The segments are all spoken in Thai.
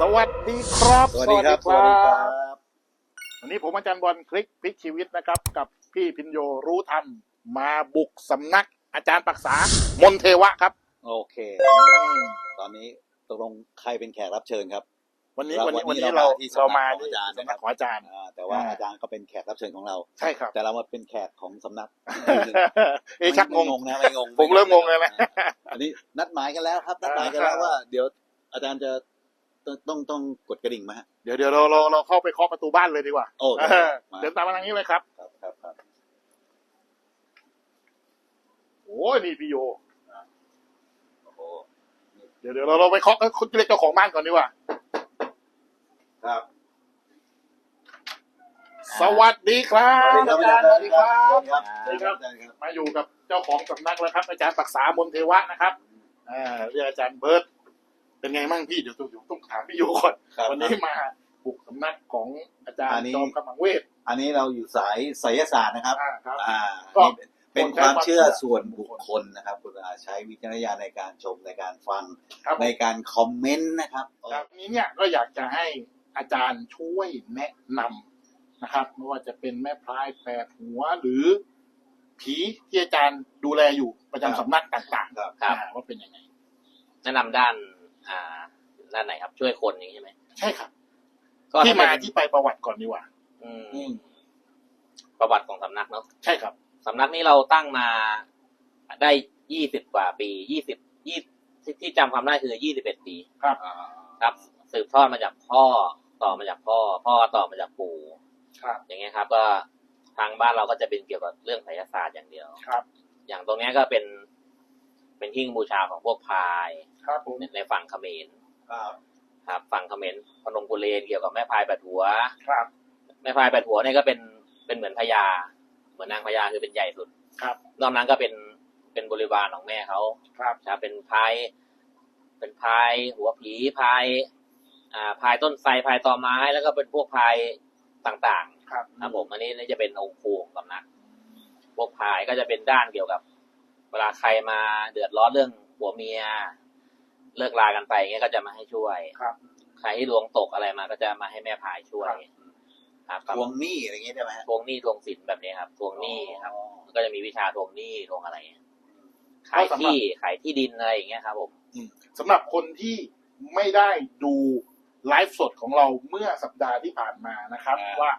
สวัสดีครับ สวัสดีครับ สวัสดีครับ วันนี้ผมอาจารย์บอลคลิกพลิกชีวิตนะครับ กับพี่พินโยรู้ธรรม มาบุกสำนัก อาจารย์ปรักษามนเทวะครับ โอเค ตอนนี้ตกลงใครเป็นแขกรับเชิญครับ วันนี้เราวันนี้วัวันนนี้นี้เราเรามาที่เรามาสำนักของอาจารย์สำนักของอาจารย์อ่าแต่ว่าอ่าอาจารย์ก็เป็นแขกรับเชิญของเรา ใช่ครับ แต่เรามาเป็นแขกของสำนักเอะชักงไม่งงงนะไม่งงผมเริ่มงงเลยนะอันนี้นัดหมายกันแล้วครับ นัดหมายกันแล้วว่า เดี๋ยวอาจารย์จะ ต้องต้องต้องกดกระดิ่งไหมาฮะ เดี๋ยวเดี๋ยวเราเราเราเข้าไปเคาะประตูบ้านเลยดีกว่าโอ้เออมา เดินตามมาทางนี้เลยครับครับครับครับโอ้ยนี่พี่โย โอ้โหเดี๋ยวเดี๋ยวเราเราไปเคาะคุณเรียกเจ้าของบ้านก่อนดีกว่า ครับสวัสดีครับ อาจารย์สวัสดีครับสวัสดีครับสวัสดีครับ อาจารย์ครับมาอยู่กับเจ้าของสำนักแล้วครับ อาจารย์ปรักษามนเทวะนะครับอ่าเรียกอาจารย์เบิร์ต เป็นไงมั่งพี่เดี๋ยวต้องอยู่ต้องถามพี่โยก่อนครับวันนี้มาบุกสำนักของอาจารอัย์นนี้จอมกำลังเวทอันนี้เราอยู่สายไสยศาสตร์นะครับ อ่าครับอ่าก็นี่เป็นความเชื่อส่วนบุคคลนะครับ คุณอาใช้วิจารณญาณในการชมในการฟังครับในการคอมเมนต์นะครับครับนี้เนี่ยก็อยากจะให้อาจารย์ช่วยแนะนำนะครับไม่ว่าจะเป็นแม่พลายแปดหัวหรือผีที่อาจารย์ดูแลอยู่ประจำสำนักต่างครับๆครับอ่าว่าเป็นยังไงแนะนำด้าน อ่าด้านไหนครับ ช่วยคนอย่างนี้ใช่ไหมใช่ครับ ก็ที่มาถ้เป็นที่ไปประวัติก่อนดีกว่าอืมอืมประวัติของสำนักเนาะใช่ครับสำนักนี้เราตั้งมาได้ยี่สิบกว่าปียี่สิบยี่ที่ที่จำความได้คือยี่สิบเอ็ดปีครับอ่าครับ สืบทอดมาจากพ่อต่อมาจากพ่อ พ่อต่อมาจากปู่ครับ อย่างเงี้ยครับ ก็ทางบ้านเราก็จะเป็นเกี่ยวกับเรื่องไสยศาสตร์อย่างเดียวครับ อย่างตรงเนี้ยก็เป็น เป็นหิ้งบูชาของพวกพราหมณ์ครับผมในในฝั่งเขมรครับครับฝั่งเขมรพนมกุเลนเกี่ยวกับแม่พายแปดหัวครับ แม่พายแปดหัวเนี่ยก็เป็นเป็นเหมือนพญาเหมือนนางพญาคือเป็นใหญ่สุดครับ นอกนั้นก็เป็นเป็นบริวารของแม่เขาครับครับเป็นพายเป็นพายหัวผีพายอ่าพายต้นไทรพายตอไม้แล้วก็เป็นพวกพายต่างครับๆครับผมอันนี้นี่จะเป็นองค์ครูของสำนักพวกพายก็จะเป็นด้านเกี่ยวกับ เวลาใครมาเดือดร้อนเรื่องผัวเมีย เลิกลากันไปเงี้ยก็จะมาให้ช่วยครับ ใครที่ดวงตกอะไรมาก็จะมาให้แม่พายช่วย ครับทวงหนี้อะไรอย่างงี้ได้ไหมฮะทวงหนี้ทวงสินแบบนี้ครับทวงหนี้ครับก็จะมีวิชาทวงหนี้ทวงอะไรก็ขายสำหรับที่ขายที่ดินอะไรอย่างเงี้ยครับผมสำหรับคนที่ไม่ได้ดูไลฟ์สดของเราเมื่อสัปดาห์ที่ผ่านมานะครับ ว่า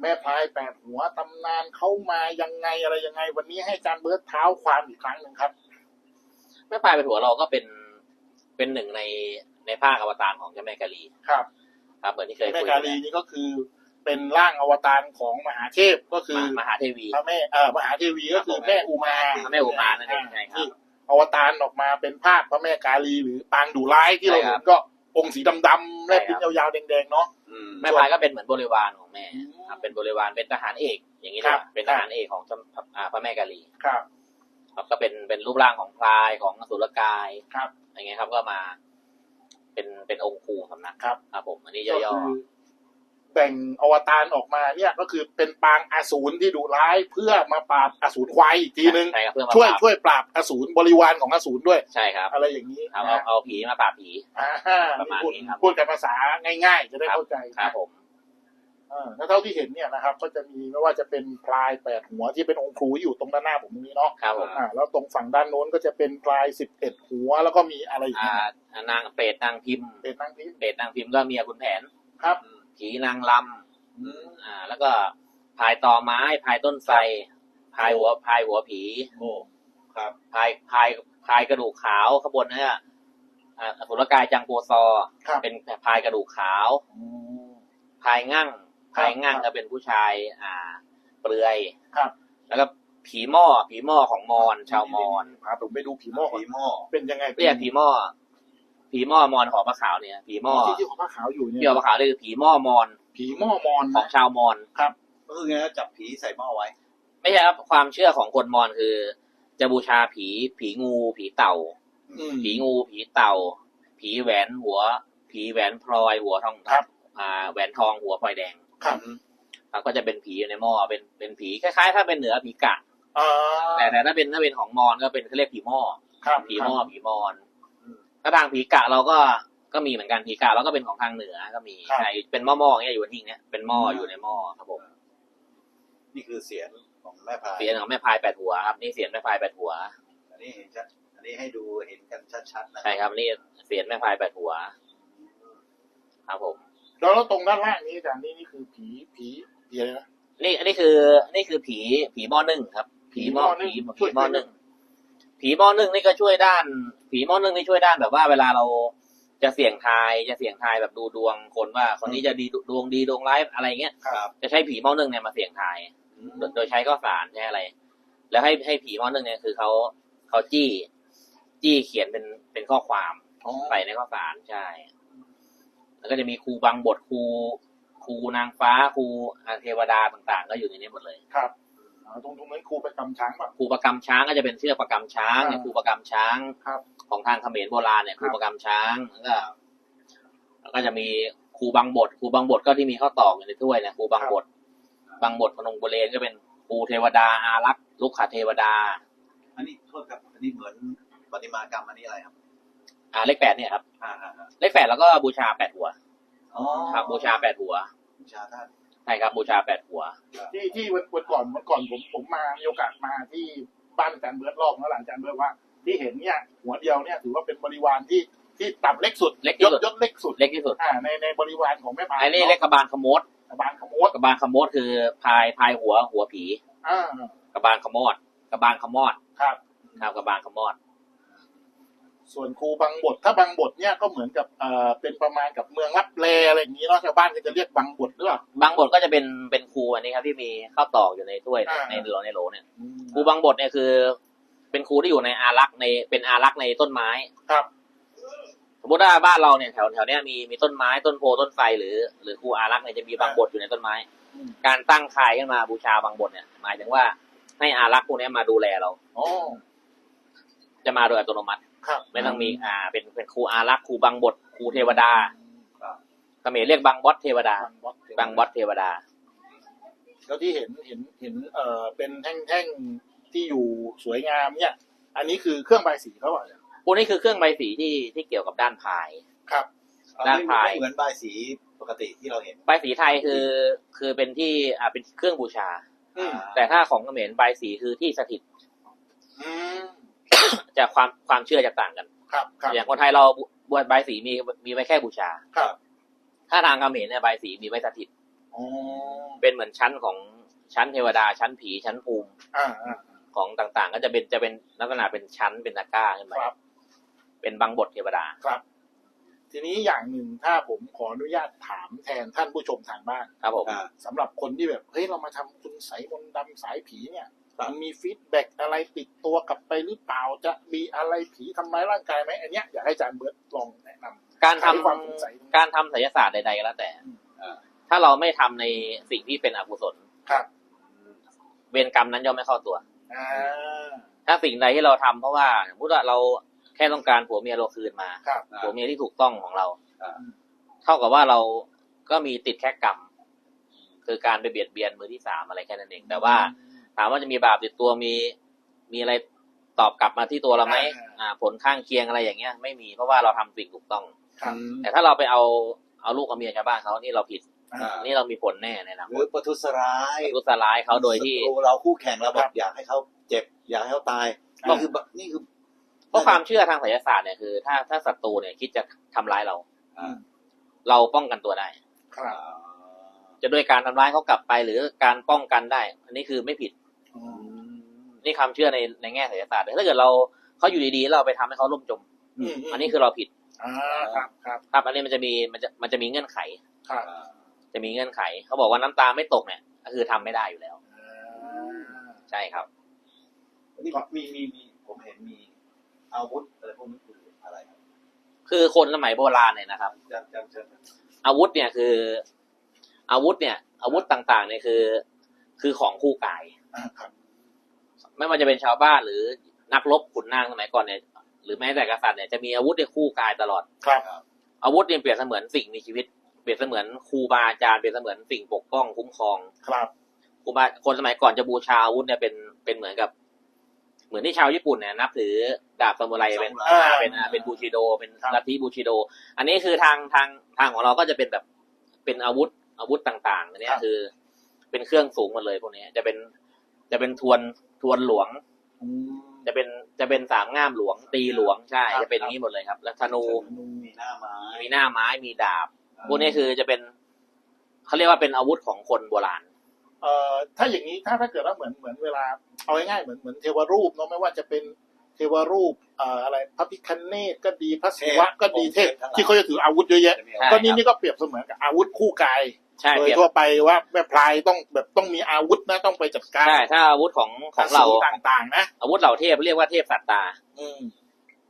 แม่พลายแปดหัวตำนานเข้ามายังไงอะไรยังไง วันนี้ให้อาจารย์เบิร์ตเท้าความอีกครั้งหนึ่งครับ แม่พายเป็นหัวเราก็เป็นเป็นหนึ่งในในภาคอวตารของเจ้าแม่กาลีครับ ครับเหมือนที่เคยแม่คุยกากันลีนี่ก็คือเป็นร่างอวตารของมหาเทพก็คือมหาเทวีพระแม่เออมหาเทวีก็คือแม่อุมาพระแม่อุมานั่นเองใช่ครับที่อวตารออกมาเป็นภาพพระแม่กาลีหรือปางดุร้ายที่เราใช่คเห็รับนก็องค์สีดำๆและใช่ครับลิ้นยาวๆแดงๆเนาะอืม แม่พายก็เป็นเหมือนบริวารของแม่อืมครับเป็นบริวารเป็นทหารเอก อย่างนี้ครันะบเป็นทหารเอกของเจ้าอ่าพระแม่กาลีครับครับก็เป็นเป็นรูปร่างของพลายของอสุรกายครับ อย่างเงี้ยครับก็มา เป็นเป็นองค์ครูสำนักครับครับผมอันนี้ก็ย่อคือ แบ่งอวตารออกมาเนี่ยก็คือเป็นปางอสูรที่ดุร้ายเพื่อมาปราบอสูรควายอีกๆทีนึง ใช่ครับเพื่อมาช่วยปราบช่วยปราบอสูรบริวารของอสูรด้วย ใช่ครับอะไรอย่างนี้เอานะเอาเอาผีมาปราบผี อ่าประมาณพูดนี้ครับ พูดกันภาษาง่ายๆ จะได้เข้าใจครับผม อ่าแล้วเท่าที่เห็นเนี่ยนะครับ ก็จะมีไม่ว่าจะเป็นพลายแปดหัวที่เป็นองค์ครูอยู่ตรงด้านหน้าผมตรงนี้เนาะครับผมอ่าแล้วตรงฝั่งด้านโน้นก็จะเป็นพลายสิบเอ็ดหัว แล้วก็มีอะไรอีกอ่านะนางเปรตนางพิมพ์ เป็นนางพิมพ์เปรตนางพิมพ์ก็เมียคุณแผนครับ ผีนางลำอ่า แล้วก็พายตอไม้พายต้นไทรพายหัวพายหัวผีโอ้ครับพายพายพายกระดูกขาวขบวนเนี่ยอ่าอสุรกายจังโปซอครับ เป็นพายกระดูกขาว อืม พายงั่งครับพายงั่งก็เป็นผู้ชาย อ่า เปลือยครับ แล้วก็ผีหม้อผีหม้อของมอญชาวมอญพาผมไปดูผีหม้อก่อนผีหม้อเป็นยังไงป็นเรียกงไงผีหม้อ ผีหม้อมอญหอพระขาวเนี่ยผีหม้อที่ที่ของผ้าขาวอยู่เนี่ที่หอยพระขาวนี่คือผีหม้อมอญผีหม้อมอนของชาวมอญก็คือไงนะจับผีใส่หม้อไว้ ไม่ใช่ครับความเชื่อของคนมอญคือ จะบูชาผี ผีงู ผีเต่าอืมผีงู ผีเต่า ผีแหวนหัว ผีแหวนพลอยหัวทองครับ อ่า แหวนทองหัวพลอยแดงครับครับก็จะเป็นผีอยู่ในหม้อเป็นเป็นผีคล้ายๆ ถ้าเป็นเหนือผีกะอ่าแต่แต่ถ้าเป็นถ้าเป็นของมอญก็เป็นเขาเรียกผีหม้อครับผีหม้อผีมอญอืม ถ้าทางผีกะเราก็ก็ก็มีเหมือนกันผีกะแล้วก็เป็นของทางเหนือก็มีใช่เป็นหม้อๆอย่างเงี้ยอยู่บนหิ้งเนี้ยเป็นหม้ออยู่ในหม้อครับผมนี่คือเสียงของแม่พายเสียงของแม่พายแปดหัวครับนี่เสียงแม่พายแปดหัวอันนี้เห็นชัดอันนี้ให้ดูเห็นกันชัดๆนะใช่ครับนี่เสียงแม่พายแปดหัว ครับผม แล้วแล้วตรงด้านล่างนี้อาจารย์นี่นี่คือผีผีผีอะไรนะ นี่อันนี้คือนี่คือผีผีหม้อนึ่งครับ ผีหม้อผีผีหม้อนึ่ง ผีหม้อนึ่งผีหม้อนึ่งนี่ก็ช่วยด้าน ผีหม้อนึ่งนี่ช่วยด้านแบบว่าเวลาเราจะเสี่ยงทายจะเสี่ยงทายแบบดูดวงคนว่าคนนี้จะดีดวงดีดวงร้ายอะไรเงี้ยครับจะใช้ผีหม้อนึ่งเนี่ยมาเสี่ยงทาย โดยโดยใช้ข้าวสารใช้อะไร แล้วให้ให้ผีหม้อนึ่งเนี่ยคือเขาเขาจี้ จี้เขียนเป็นเป็นข้อความอ๋อใส่ในข้าวสารใช่ แล้วก็จะมีครูบางบทครูครูนางฟ้าครูอ่าเทวดาต่าง ๆ ก็อยู่ในนี้หมดเลยครับอ๋อ ตรงตรงนั้นครูไปกำช้างแบบ ครูประกำช้างก็จะเป็นเชือกประกำช้างอ่าเนี่ยครูประกำช้างครับ ของทางเขมรโบราณเนี่ยคครัรูบประกำช้างแล้วก็แล้วก็จะมีครูบางบทครูบางบทก็ที่มีข้าวตอกอยู่ในถ้วยเนี่ยครูบางบทบางบทพนงบุเรนก็เป็นครูเทวดาอารักษ์ลูกขาเทวดาอันนี้โทษครับอันนี้เหมือนปฏิมากรรมอันนี้อะไรครับอ่าเลขแปดเนี่ยครับอ่าอ่าอ่าเลขแปดแล้วก็บูชาแปดหัว อ๋อครับบูชาแปดหัว บูชาท่านใช่ครับบูชาแปดหัว ที่ที่วันวันก่อนวันก่อนผมผมมามีโอกาสมาที่บ้านอาจารย์เบิร์ดรอบแล้วหลังอาจารย์เบิร์ดว่า ที่เห็นเนี่ยหัวเดียวเนี่ยถือว่าเป็นบริวารที่ที่ต่ำเล็กสุดเล็กที่ยศสุดยศเล็กสุดเล็กที่สุดอ่าในในบริวารของแม่พายไอ้นี่เล็กกระบาลขโมดบานขโมดกระบาลขโมดคือพายพายหัวหัวผีอ่ากระบาลขโมดกระบาลขโมดครับครับกระบาลขโมด ส่วนครูบางบท ถ้าบางบทเนี่ยก็เหมือนกับเอ่อเป็นประมาณกับเมืองรับแลอะไรอย่างนี้เนาะชาวบ้านก็จะเรียกบางบทหรือเปล่า บางบทก็จะเป็นเป็นครูอันนี้ครับที่มีข้าวตอกอยู่ในถ้วยเนี่ยอ่า ในโหลในโหลเนี่ยครูบางบทเนี่ยคือ เป็นครูที่อยู่ในอารักษ์ในเป็นอารักษ์ในต้นไม้ ครับ สมมติว่าบ้านเราเนี่ยแถวแถวเนี้ยมีมีต้นไม้ต้นโพต้นไทรหรือ หรือครูอารักษ์เนี่ยจะมีบางบทอยู่ในต้นไม้ อืม การตั้งคายขึ้นมาบูชาบางบทเนี่ยหมายถึงว่าให้อารักษ์พวกเนี้ยมาดูแลเรา อ๋อจะมาโดยอัตโนมัติ ครับไม่ต้องมีอ่า เป็นเป็นครูอารักษ์ครูบางบทครูเทวดาครับ เขมรเรียกบางบอสเทวดาบางบทบางบอสเทวดา แล้วที่เห็นเห็นเห็นเอ่อเป็นแท่งๆที่อยู่สวยงามเนี่ย อันนี้คือเครื่องใบายสีเขาบอกเนี่ยพวกนี้คือเครื่องใบสีที่ที่เกี่ยวกับด้านพาย ครับเอาด้านไม่พาย ไม่เหมือนใบายสีปกติที่เราเห็น ใบสีไทยคือคือเป็นที่อ่าเป็นเครื่องบูชา อืม แต่ถ้าของเขมรใบสีคือที่สถิต อืม จะความความเชื่อจะต่างกัน ครับครับอย่างคนไทยเราบวชใบสีมีมีไว้แค่บูชา ครับ ถ้าทางเขมรเนี่ยใบสีมีไว้สถิตอ๋อเป็นเหมือนชั้นของชั้นเทวดาชั้นผีชั้นภูมิอ่าอ่าของต่างๆ ก็จะเป็นจะเป็นลักษณะเป็นชั้นเป็นตะกร้าขึ้นไปครับเป็นบางบทเทวดาครับ ทีนี้อย่างหนึ่งถ้าผมขออนุญาตถามแทนท่านผู้ชมทางบ้าน ครับผมอ่าสำหรับคนที่แบบเฮ้ยเรามาทำคุณใสยมนต์ดำสายผีเนี่ย ครับมันมีฟีดแบ็กอะไรติดตัวกลับไปหรือเปล่าจะมีอะไรผีทำร้ายร่างกายไหมอันเนี้ยอยากให้อาจารย์เบิร์ตลองแนะนำการทำให้ความสงสัยการทำไสยศาสตร์ใดๆก็แล้วแต่อ่าถ้าเราไม่ทำในสิ่งที่เป็นอกุศลครับเวรกรรมนั้นย่อมไม่เข้าตัวอ่าถ้าสิ่งใดที่เราทำเพราะว่าสมมติว่าเราแค่ต้องการผัวเมียเราคืนมาครับอ่าผัวเมียที่ถูกต้องของเราอ่าเท่ากับว่าเราก็มีติดแค่กรรมคือการไปเบียดเบียนมือที่สามอะไรแค่นั้นเอง แต่ว่า ถามว่าจะมีบาปติดตัวมีมีอะไรตอบกลับมาที่ตัวเราไหมอ่า ผลข้างเคียงอะไรอย่างเงี้ย ไม่มีเพราะว่าเราทำสิ่งถูกต้องครับแต่ถ้าเราไปเอาเอาลูกเอาเมียชาวบ้านเขานี่เราผิดอ่านี่เรามีผลแน่ในอนะหรือประทุษร้ายทุสร้ายเขาโดยที่ศัตรูเราคู่แข่งเราบอครักบอยากให้เขาเจ็บ อยากให้เขาตายอ่านี่คือนี่คือเพราะความเชื่อทางไสยศาสตร์เนี่ยคือ ถ้าถ้าศัตรูเนี่ยคิดจะทำร้ายเราอ่าเราป้องกันตัวได้ครับจะด้วยการทำร้ายเขากลับไปหรือการป้องกันได้ อันนี้คือไม่ผิดอืม นี่ความเชื่อในในแง่ไสยศาสตร์แต่ถ้าเกิดเราเขาอยู่ดีๆ เราไปทำให้เขาล่มจมอืมอันนี้คือเราผิดอ่าครับครับครับอันนี้มันจะมีมันจะมันจะมีเงื่อนไขครับจะมีเงื่อนไข เขาบอกว่าน้ำตาไม่ตกเนี่ยก็คือทำไม่ได้อยู่แล้วอ่าใช่ครับนี่มีมีมีผมเห็นมีอาวุธอะไรพวกนี้คืออะไรครับ คือคนสมัยโบราณเนี่ยนะครับจะจะจะอาวุธเนี่ยคือ อาวุธเนี่ย อาวุธต่างๆเนี่ยคือ คือของคู่กายอ่าครับ ไม่ว่าจะเป็นชาวบ้านหรือนักรบขุนนางสมัยก่อนเนี่ย หรือแม้แต่กษัตริย์เนี่ยจะมีอาวุธในคู่กายตลอด ครับอาวุธเนี่ยเปรียบเสมือนสิ่งมีชีวิต เปรียบเสมือนครูบาอาจารย์เปรียบเสมือนสิ่งปกป้องคุ้มครอง ครับครูบาคนสมัยก่อนจะบูชาอาวุธเนี่ยเป็นเป็นเหมือนกับ เหมือนที่ชาวญี่ปุ่นเนี่ยนับถือดาบซามูไรเป็นซามูไรอ่าเป็นอ่าเป็นบูชิโด เป็นครับ ลัทธิบูชิโด อันนี้คือทางทางทางของเราก็จะเป็นแบบเป็นอาวุธอาวุธต่างๆอันเนี้ยคือ เป็นเครื่องสูงหมดเลยพวกนี้จะเป็นจะเป็นทวน ทวนหลวงจะเป็นจะเป็นสามง่ามหลวง ตีหลวงใช่ครับจะเป็นอย่างนี้หมดเลยครับ แล้วธนูมีหน้าไม้มีหน้าไม้มีดาบพวกนี้คือจะเป็นเขาเรียกว่าเป็นอาวุธของคนโบราณ เอ่อถ้าอย่างนี้ถ้าถ้าเกิดว่าเหมือนเหมือนเวลา เอาง่ายๆเหมือนเหมือนเทวรูปเนาะไม่ว่าจะเป็นเทวรูปเอ่ออะไรพระพิคเนตก็ดีพระศิวะก็ดีเทพที่เขาจะถืออาวุธเยอะแยะ ใช่ ก็นี่นี่ก็เปรียบเสมือนกับอาวุธคู่กาย ใช่โดเปยรียบทั่วไปว่าแม่พลายต้องแบบต้องมีอาวุธนะต้องไปจัดการใช่ถ้าอาวุธของของเราสูต่างๆ นะอาวุธเหล่าเทพเรียกว่าเทพสัตตา อืม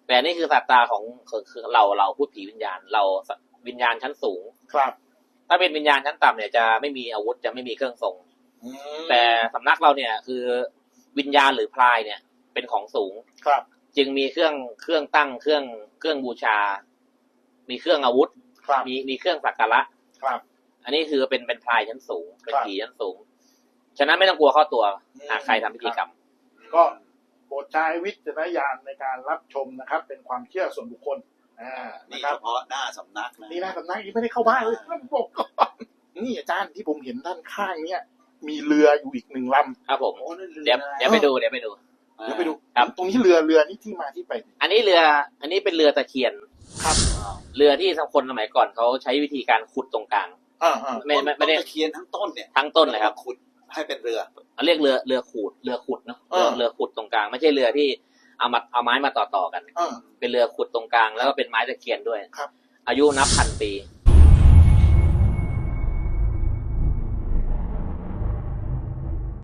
แต่นี่คือสัตตาของคือคือเราเราพูดผีวิญญาณเราวิญญาณชั้นสูงครับ ถ้าเป็นวิญญาณชั้นต่ำเนี่ยจะไม่มีอาวุธจะไม่มีเครื่องทรงอืมแต่สำนักเราเนี่ยคือวิญญาณหรือพลายเนี่ย เป็นของสูงครับ จึงมีเครื่องเครื่องตั้งเครื่องเครื่องบูชา มีเครื่องอาวุธครับมีมีเครื่องสักการะครับ อันนี้คือเป็นเป็นพลายชั้นสูงเป็นครับผีชั้นสูง ฉะนั้นไม่ต้องกลัวเข้าตัวอืมหากใครทำพิธีกรรม ก็โปรดใช้วิจารณญาณในการรับชมนะครับ เป็นความเชื่อส่วนบุคคลอ่านี่นะคเฉรับพาะหน้าสำนักนะนี่นะสำนักนี้ไม่ได้เข้าบ้านเลยต้องบอกก่อนนี่อาจารย์ที่ผมเห็นด้านข้างเนี่ยมีเรืออยู่อีกหนึ่งลครับผมโอ้นั่นเดี๋ยวเดี๋ยวไปดูเดี๋ยวไปดูำเดี๋ยวไปดูครับตรงนี้เรือเรือนี่ที่มาที่ไป อันนี้เรือ อันนี้เป็นเรือตะเคียนครับ เรือที่คนสมัยก่อนเขาใช้วิธีการขุดตรงกลาง อ่าอ่าไม่ไม่ไม่ได้ต้นตะเคียนทั้งต้นเนี่ยทั้งต้นเลยครับขุดให้เป็นเรือเขาเรียกเรือเรือขูดเรือขุดเนาะเรือเรือขุดตรงกลางไม่ใช่เรือที่เอามาเอาไม้มาต่อต่อๆกันอ่าเป็นเรือขุดตรงกลางแล้วก็เป็นไม้ตะเคียนด้วยครับ อายุนับพันปีอ